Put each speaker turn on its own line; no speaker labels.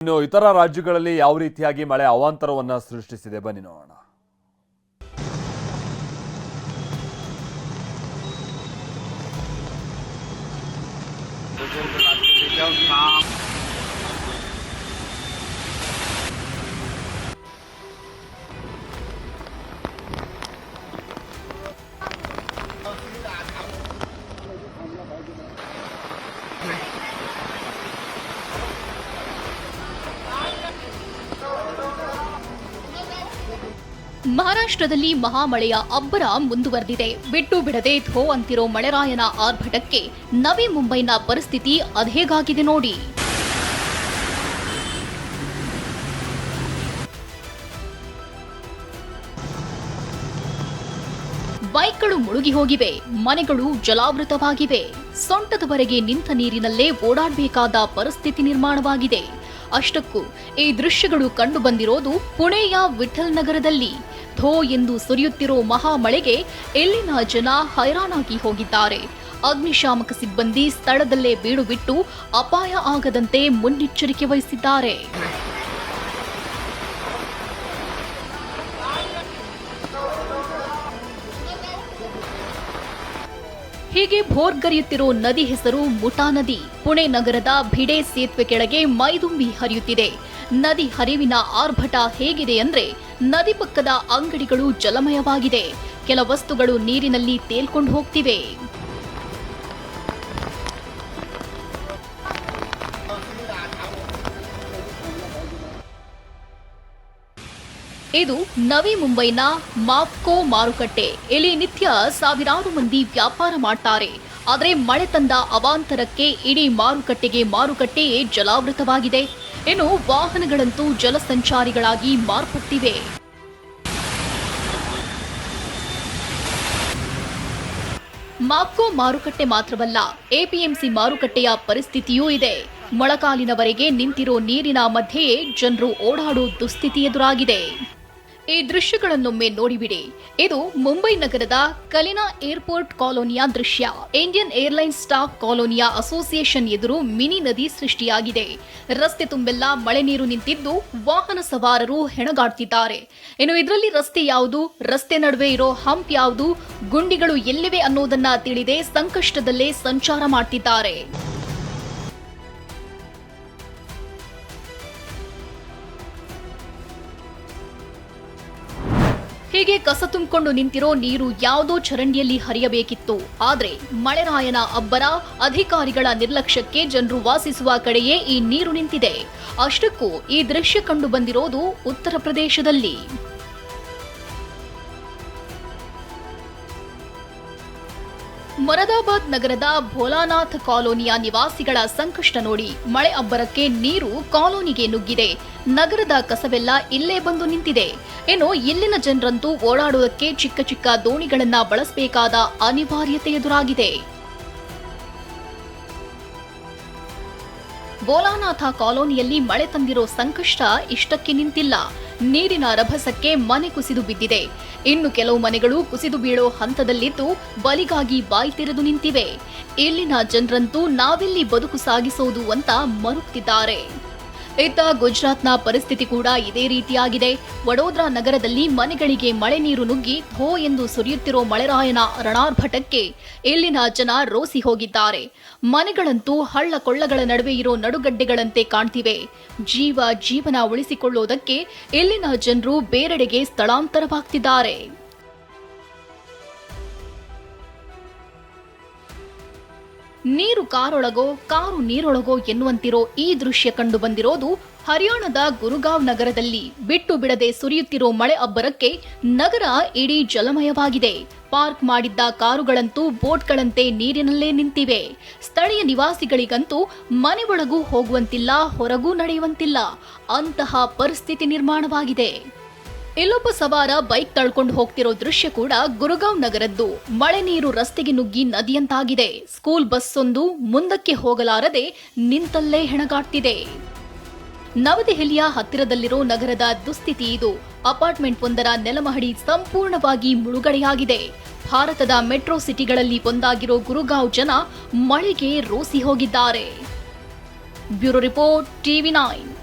ಇನ್ನು ಇತರ ರಾಜ್ಯಗಳಲ್ಲಿ ಯಾವ ರೀತಿಯಾಗಿ ಮಳೆ ಅವಾಂತರವನ್ನ ಸೃಷ್ಟಿಸಿದೆ? ಬನ್ನಿ ನೋಡೋಣ.
ಮಹಾರಾಷ್ಟ್ರದಲ್ಲಿ ಮಹಾಮಳೆಯ ಅಬ್ಬರ ಮುಂದುವರೆದಿದೆ. ಬಿಟ್ಟು ಬಿಡದೆ ಧೋ ಅಂತಿರೋ ಮಳೆರಾಯನ ಆರ್ಭಟಕ್ಕೆ ನವಿ ಮುಂಬೈನ ಪರಿಸ್ಥಿತಿ ಅದೇಗಾಗಿದೆ ನೋಡಿ. ಬೈಕ್ಗಳು ಮುಳುಗಿ ಹೋಗಿವೆ, ಮನೆಗಳು ಜಲಾವೃತವಾಗಿವೆ. ಸೊಂಟದವರೆಗೆ ನಿಂತ ನೀರಿನಲ್ಲೇ ಓಡಾಡಬೇಕಾದ ಪರಿಸ್ಥಿತಿ ನಿರ್ಮಾಣವಾಗಿದೆ. ಅಷ್ಟಕ್ಕೂ ಈ ದೃಶ್ಯಗಳು ಕಂಡುಬಂದಿರೋದು ಪುಣೆಯ ವಿಠಲ್ ನಗರದಲ್ಲಿ. ಧೋ ಎಂದು ಸುರಿಯುತ್ತಿರೋ ಮಹಾಮಳೆಗೆ ಇಲ್ಲಿನ ಜನ ಹೈರಾಣಾಗಿ ಹೋಗಿದ್ದಾರೆ. ಅಗ್ನಿಶಾಮಕ ಸಿಬ್ಬಂದಿ ಸ್ಥಳದಲ್ಲೇ ಬೀಡು ಬಿಟ್ಟು ಅಪಾಯ ಆಗದಂತೆ ಮುನ್ನೆಚ್ಚರಿಕೆ ವಹಿಸಿದ್ದಾರೆ. ಹೀಗೆ ಭೋರ್ಗರಿಯುತ್ತಿರೋ ನದಿ ಹೆಸರು ಮುಟಾ ನದಿ. ಪುಣೆ ನಗರದ ಭಿಡೆ ಸೇತುವೆ ಕೆಳಗೆ ಮೈದುಂಬಿ ಹರಿಯುತ್ತಿದೆ. ನದಿ ಹರಿವಿನ ಆರ್ಭಟ ಹೇಗಿದೆ ಅಂದ್ರೆ ನದಿ ಪಕ್ಕದ ಅಂಗಡಿಗಳು ಜಲಮಯವಾಗಿದೆ. ಕೆಲ ವಸ್ತುಗಳು ನೀರಿನಲ್ಲಿ ತೇಲ್ಕೊಂಡು ಹೋಗ್ತಿವೆ. ಇದು ನವಿ ಮುಂಬೈನ ಮಾಪ್ಕೋ ಮಾರುಕಟ್ಟೆ. ಇಲ್ಲಿ ನಿತ್ಯ ಸಾವಿರಾರು ಮಂದಿ ವ್ಯಾಪಾರ ಮಾಡ್ತಾರೆ. ಆದರೆ ಮಳೆ ತಂದ ಅವಾಂತರಕ್ಕೆ ಇಡೀ ಮಾರುಕಟ್ಟೆಗೆ ಮಾರುಕಟ್ಟೆಯೇ ಜಲಾವೃತವಾಗಿದೆ. ಇನ್ನು ವಾಹನಗಳಂತೂ ಜಲಸಂಚಾರಿಗಳಾಗಿ ಮಾರ್ಪಟ್ಟಿವೆ. ಮಾಪ್ಕೋ ಮಾರುಕಟ್ಟೆ ಮಾತ್ರವಲ್ಲ, ಎಪಿಎಂಸಿ ಮಾರುಕಟ್ಟೆಯ ಪರಿಸ್ಥಿತಿಯೂ ಇದೆ. ಮೊಳಕಾಲಿನವರೆಗೆ ನಿಂತಿರೋ ನೀರಿನ ಮಧ್ಯೆಯೇ ಜನರು ಓಡಾಡೋ ದುಸ್ಥಿತಿ ಎದುರಾಗಿದೆ. ಈ ದೃಶ್ಯಗಳನ್ನೊಮ್ಮೆ ನೋಡಿಬಿಡಿ ಇದು ಮುಂಬೈ ನಗರದ ಕಲಿನಾ ಏರ್ಪೋರ್ಟ್ ಕಾಲೋನಿಯ ದೃಶ್ಯ. ಇಂಡಿಯನ್ ಏರ್ಲೈನ್ಸ್ ಸ್ಟಾಫ್ ಕಾಲೋನಿಯ ಅಸೋಸಿಯೇಷನ್ ಎದುರು ಮಿನಿ ನದಿ ಸೃಷ್ಟಿಯಾಗಿದೆ. ರಸ್ತೆ ತುಂಬೆಲ್ಲ ಮಳೆ ನೀರು ನಿಂತಿದ್ದು ವಾಹನ ಸವಾರರು ಹೆಣಗಾಡ್ತಿದ್ದಾರೆ. ಇನ್ನು ಇದರಲ್ಲಿ ರಸ್ತೆ ಯಾವುದು, ರಸ್ತೆ ನಡುವೆ ಇರೋ ಹಂಪ್ ಯಾವುದು, ಗುಂಡಿಗಳು ಎಲ್ಲಿವೆ ಅನ್ನೋದನ್ನ ತಿಳಿದೇ ಸಂಕಷ್ಟದಲ್ಲೇ ಸಂಚಾರ ಮಾಡ್ತಿದ್ದಾರೆ. ಹೀಗೆ ಕಸ ತುಂಬಿಕೊಂಡು ನಿಂತಿರೋ ನೀರು ಯಾವುದೋ ಚರಂಡಿಯಲ್ಲಿ ಹರಿಯಬೇಕಿತ್ತು. ಆದ್ರೆ ಮಳೆರಾಯನ ಅಬ್ಬರ ಅಧಿಕಾರಿಗಳ ನಿರ್ಲಕ್ಷ್ಯಕ್ಕೆ ಜನರು ವಾಸಿಸುವ ಕಡೆಯೇ ಈ ನೀರು ನಿಂತಿದೆ. ಅಷ್ಟಕ್ಕೂ ಈ ದೃಶ್ಯ ಕಂಡು ಬಂದಿರೋದು ಉತ್ತರ ಪ್ರದೇಶದಲ್ಲಿ. ಮೊರದಾಬಾದ್ ನಗರದ ಭೋಲಾನಾಥ್ ಕಾಲೋನಿಯ ನಿವಾಸಿಗಳ ಸಂಕಷ್ಟ ನೋಡಿ ಮಳೆ ಅಬ್ಬರಕ್ಕೆ ನೀರು ಕಾಲೋನಿಗೆ ನುಗ್ಗಿದೆ. ನಗರದ ಕಸವೆಲ್ಲ ಇಲ್ಲೇ ಬಂದು ನಿಂತಿದೆ. ಇನ್ನು ಇಲ್ಲಿನ ಜನರಂತೂ ಓಡಾಡುವುದಕ್ಕೆ ಚಿಕ್ಕ ಚಿಕ್ಕ ದೋಣಿಗಳನ್ನ ಬಳಸಬೇಕಾದ ಅನಿವಾರ್ಯತೆ ಎದುರಾಗಿದೆ. ಭೋಲಾನಾಥ ಕಾಲೋನಿಯಲ್ಲಿ ಮಳೆ ತಂದಿರೋ ಸಂಕಷ್ಟ ಇಷ್ಟಕ್ಕೆ ನಿಂತಿಲ್ಲ. ನೀರಿನ ರಭಸಕ್ಕೆ ಮನೆ ಕುಸಿದು ಬಿದ್ದಿದೆ. ಇನ್ನು ಕೆಲವು ಮನೆಗಳು ಕುಸಿದು ಬೀಳೋ ಹಂತದಲ್ಲಿದ್ದು ಬಲಿಗಾಗಿ ಬಾಯಿ ತೆರೆದು ನಿಂತಿವೆ. ಇಲ್ಲಿನ ಜನರಂತೂ ನಾವೆಲ್ಲಿ ಬದುಕು ಸಾಗಿಸೋದು ಅಂತ ಮರುಗ್ತಿದ್ದಾರೆ ಇತ್ತ ಗುಜರಾತ್ನ ಪರಿಸ್ಥಿತಿ ಕೂಡ ಇದೇ ರೀತಿಯಾಗಿದೆ. ವಡೋದರಾ ನಗರದಲ್ಲಿ ಮನೆಗಳಿಗೆ ಮಳೆ ನೀರು ನುಗ್ಗಿ ಹೋ ಎಂದು ಸುರಿಯುತ್ತಿರೋ ಮಳೆರಾಯನ ರಣಾರ್ಭಟಕ್ಕೆ ಇಲ್ಲಿನ ಜನ ರೋಸಿ ಹೋಗಿದ್ದಾರೆ. ಮನೆಗಳಂತೂ ಹಳ್ಳ ಕೊಳ್ಳಗಳ ನಡುವೆ ಇರೋ ನಡುಗಡ್ಡೆಗಳಂತೆ ಕಾಣ್ತಿವೆ. ಜೀವ ಜೀವನ ಉಳಿಸಿಕೊಳ್ಳೋದಕ್ಕೆ ಇಲ್ಲಿನ ಜನರು ಬೇರೆಡೆಗೆ ಸ್ಥಳಾಂತರವಾಗ್ತಿದ್ದಾರೆ. ನೀರು ಕಾರೊಳಗೋ, ಕಾರು ನೀರೊಳಗೋ ಎನ್ನುವಂತಿರೋ ಈ ದೃಶ್ಯ ಕಂಡು ಬಂದಿರೋದು ಹರಿಯಾಣದ ಗುರುಗಾಂವ್ ನಗರದಲ್ಲಿ ಬಿಟ್ಟು ಬಿಡದೆ ಸುರಿಯುತ್ತಿರೋ ಮಳೆ ಅಬ್ಬರಕ್ಕೆ ನಗರ ಇಡೀ ಜಲಮಯವಾಗಿದೆ. ಪಾರ್ಕ್ ಮಾಡಿದ್ದ ಕಾರುಗಳಂತೂ ಬೋಟ್ಗಳಂತೆ ನೀರಿನಲ್ಲೇ ನಿಂತಿವೆ. ಸ್ಥಳೀಯ ನಿವಾಸಿಗಳಿಗಂತೂ ಮನೆ ಒಳಗೂ ಹೋಗುವಂತಿಲ್ಲ, ಹೊರಗೂ ನಡೆಯುವಂತಿಲ್ಲ. ಅಂತಹ ಪರಿಸ್ಥಿತಿ ನಿರ್ಮಾಣವಾಗಿದೆ. ಇಲ್ಲೊಬ್ಬ ಸವಾರ ಬೈಕ್ ತಳ್ಕೊಂಡು ಹೋಗ್ತಿರೋ ದೃಶ್ಯ ಕೂಡ ಗುರುಗಾಂವ್ ನಗರದ್ದು. ಮಳೆ ನೀರು ರಸ್ತೆಗೆ ನುಗ್ಗಿ ನದಿಯಂತಾಗಿದೆ. ಸ್ಕೂಲ್ ಬಸ್ ಮುಂದಕ್ಕೆ ಹೋಗಲಾರದೆ ನಿಂತಲ್ಲೇ ಹೆಣಗಾಡ್ತಿದೆ. ನವದೆಹಲಿಯ ಹತ್ತಿರದಲ್ಲಿರೋ ನಗರದ ದುಸ್ಥಿತಿ ಇದು. ಅಪಾರ್ಟ್ಮೆಂಟ್ ಒಂದರ ನೆಲಮಹಡಿ ಸಂಪೂರ್ಣವಾಗಿ ಮುಳುಗಡೆಯಾಗಿದೆ. ಭಾರತದ ಮೆಟ್ರೋ ಸಿಟಿಗಳಲ್ಲಿ ಒಂದಾಗಿರೋ ಗುರುಗಾಂವ್ ಜನ ಮಳೆಗೆ ರೋಸಿ ಹೋಗಿದ್ದಾರೆ. Bureau report TV nine.